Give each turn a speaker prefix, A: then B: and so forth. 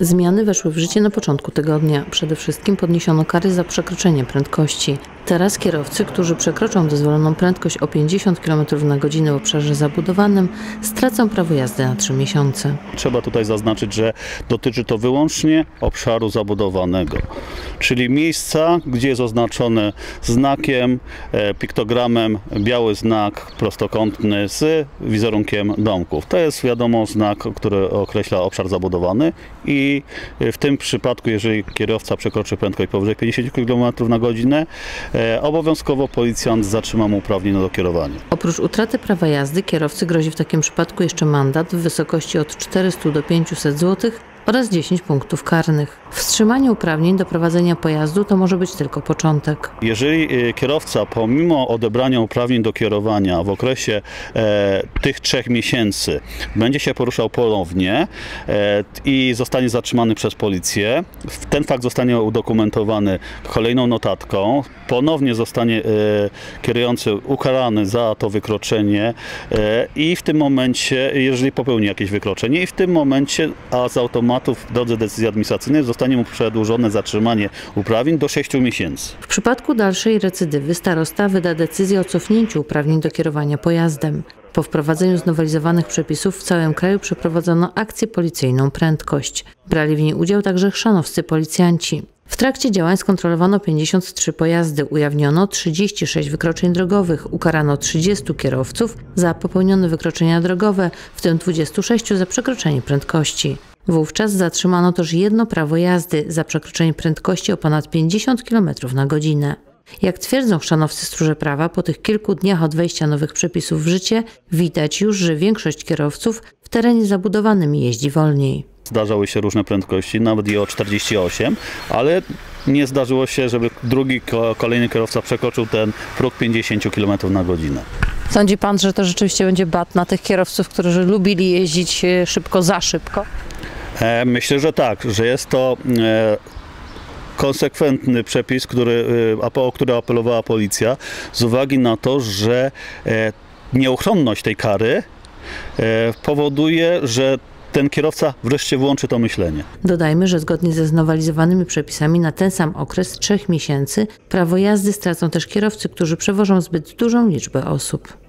A: Zmiany weszły w życie na początku tygodnia. Przede wszystkim podniesiono kary za przekroczenie prędkości. Teraz kierowcy, którzy przekroczą dozwoloną prędkość o 50 km na godzinę w obszarze zabudowanym, stracą prawo jazdy na 3 miesiące.
B: Trzeba tutaj zaznaczyć, że dotyczy to wyłącznie obszaru zabudowanego, czyli miejsca, gdzie jest oznaczone znakiem, e, piktogramem biały znak prostokątny z wizerunkiem domków. To jest wiadomo znak, który określa obszar zabudowany i w tym przypadku, jeżeli kierowca przekroczy prędkość powyżej 50 km na godzinę, e, obowiązkowo policjant zatrzyma mu uprawnienie do kierowania.
A: Oprócz utraty prawa jazdy kierowcy grozi w takim przypadku jeszcze mandat w wysokości od 400 do 500 zł oraz 10 punktów karnych. Wstrzymanie uprawnień do prowadzenia pojazdu to może być tylko początek.
B: Jeżeli e, kierowca pomimo odebrania uprawnień do kierowania w okresie e, tych trzech miesięcy będzie się poruszał ponownie e, i zostanie zatrzymany przez policję, ten fakt zostanie udokumentowany kolejną notatką, ponownie zostanie e, kierujący ukarany za to wykroczenie e, i w tym momencie, jeżeli popełni jakieś wykroczenie i w tym momencie, a z automatu w drodze decyzji administracyjnej zostanie mu przedłużone zatrzymanie uprawnień do 6 miesięcy.
A: W przypadku dalszej recydywy starosta wyda decyzję o cofnięciu uprawnień do kierowania pojazdem. Po wprowadzeniu znowelizowanych przepisów w całym kraju przeprowadzono akcję policyjną Prędkość. Brali w niej udział także chrzanowscy policjanci. W trakcie działań skontrolowano 53 pojazdy, ujawniono 36 wykroczeń drogowych, ukarano 30 kierowców za popełnione wykroczenia drogowe, w tym 26 za przekroczenie prędkości. Wówczas zatrzymano też jedno prawo jazdy za przekroczenie prędkości o ponad 50 km na godzinę. Jak twierdzą chrzanowcy stróże prawa, po tych kilku dniach od wejścia nowych przepisów w życie widać już, że większość kierowców w terenie zabudowanym jeździ wolniej.
B: Zdarzały się różne prędkości, nawet i o 48, ale nie zdarzyło się, żeby drugi ko- kolejny kierowca przekroczył ten próg 50 km na godzinę.
C: Sądzi pan, że to rzeczywiście będzie bat na tych kierowców, którzy lubili jeździć e, szybko za szybko?
B: E, Myślę, że tak, że jest to e, konsekwentny przepis, który, e, o który apelowała policja, z uwagi na to, że nieuchronność tej kary powoduje, że ten kierowca wreszcie włączy to myślenie.
A: Dodajmy, że zgodnie ze znowelizowanymi przepisami na ten sam okres trzech miesięcy prawo jazdy stracą też kierowcy, którzy przewożą zbyt dużą liczbę osób.